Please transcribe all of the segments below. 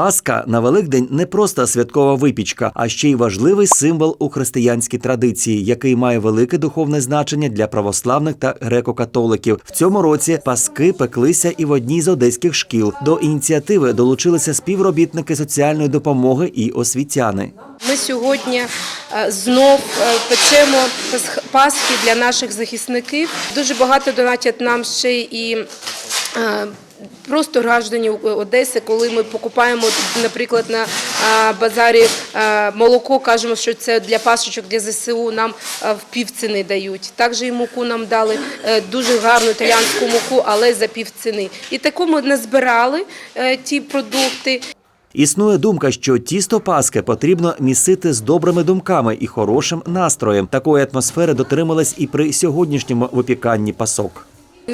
Пасха на Великдень не просто святкова випічка, а ще й важливий символ у християнській традиції, який має велике духовне значення для православних та греко-католиків. В цьому році паски пеклися і в одній з одеських шкіл. До ініціативи долучилися співробітники соціальної допомоги і освітяни. Ми сьогодні е, знов е, печемо пасх- пасхи для наших захисників. Дуже багато донатять нам ще і просто граждані Одеси, коли ми покупаємо, наприклад, на е, базарі е, молоко, кажемо, що це для пасочок, для ЗСУ, нам е, в півціни дають. Також і муку нам дали е, дуже гарну італіанську муку, але за півціни. І таку ми назбирали е, ті продукти. Існує думка, що тісто Паски потрібно місити з добрими думками і хорошим настроєм. Такої атмосфери дотрималась і при сьогоднішньому випіканні пасок.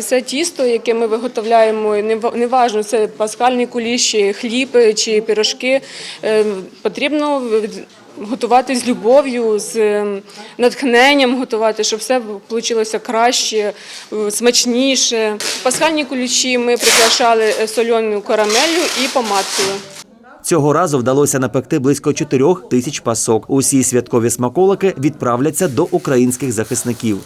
Це тісто, яке ми виготовляємо, нев- неважно, це пасхальні куліші, хліб чи пірожки, е, потрібно готувати з любов'ю, з е, натхненням готувати, щоб все вийшло краще, смачніше. Пасхальні куліші ми прикрашали е, соленою карамеллю і помадкою. Цього разу вдалося напекти близько чотирьох тисяч пасок. Усі святкові смаколики відправляться до українських захисників.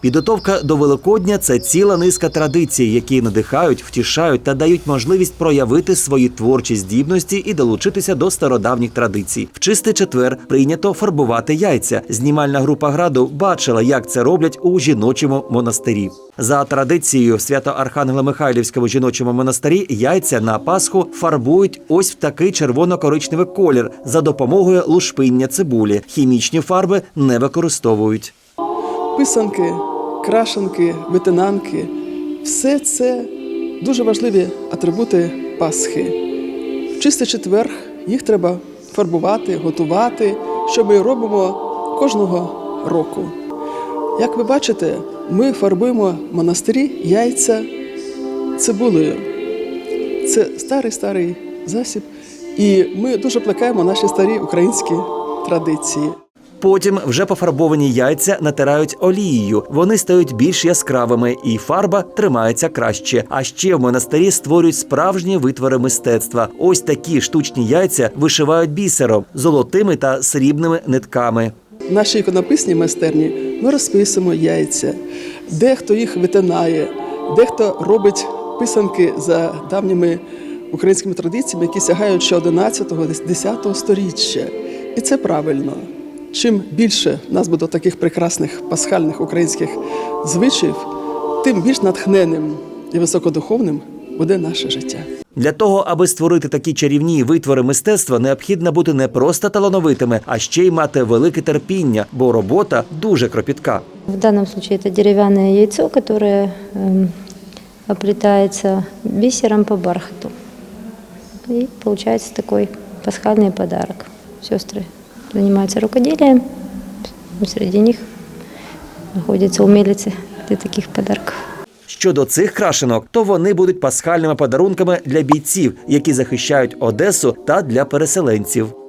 Підготовка до Великодня це ціла низка традицій, які надихають, втішають та дають можливість проявити свої творчі здібності і долучитися до стародавніх традицій. В чистий четвер прийнято фарбувати яйця. Знімальна група граду бачила, як це роблять у жіночому монастирі. За традицією, в свято-Архангело-Михайлівському жіночому монастирі яйця на Пасху фарбують ось в такий червоно-коричневий колір за допомогою лушпиння цибулі. Хімічні фарби не використовують. Писанки, крашенки, витинанки все це дуже важливі атрибути Пасхи. В чистий четвер їх треба фарбувати, готувати, що ми робимо кожного року. Як ви бачите, ми фарбуємо монастирі яйця цибулею. Це старий старий засіб, і ми дуже плекаємо наші старі українські традиції. Потім вже пофарбовані яйця натирають олією. Вони стають більш яскравими, і фарба тримається краще. А ще в монастирі створюють справжні витвори мистецтва. Ось такі штучні яйця вишивають бісером, золотими та срібними нитками. В нашій іконописній майстерні ми розписуємо яйця, дехто їх витинає, дехто робить писанки за давніми українськими традиціями, які сягають ще 11-10 сторіччя. І це правильно. Чим більше в нас буде таких прекрасних пасхальних українських звичаїв, тим більш натхненним і високодуховним буде наше життя. Для того, аби створити такі чарівні витвори мистецтва, необхідно бути не просто талановитими, а ще й мати велике терпіння, бо робота дуже кропітка. В данном случае это деревянное яйцо, которое эм, оплетается бисером по бархату. И получается такой пасхальный подарок. Сестры занимаются рукоделием, среди них находятся умелицы для таких подарков. Щодо цих крашенок, то вони будуть пасхальними подарунками для бійців, які захищають Одесу та для переселенців.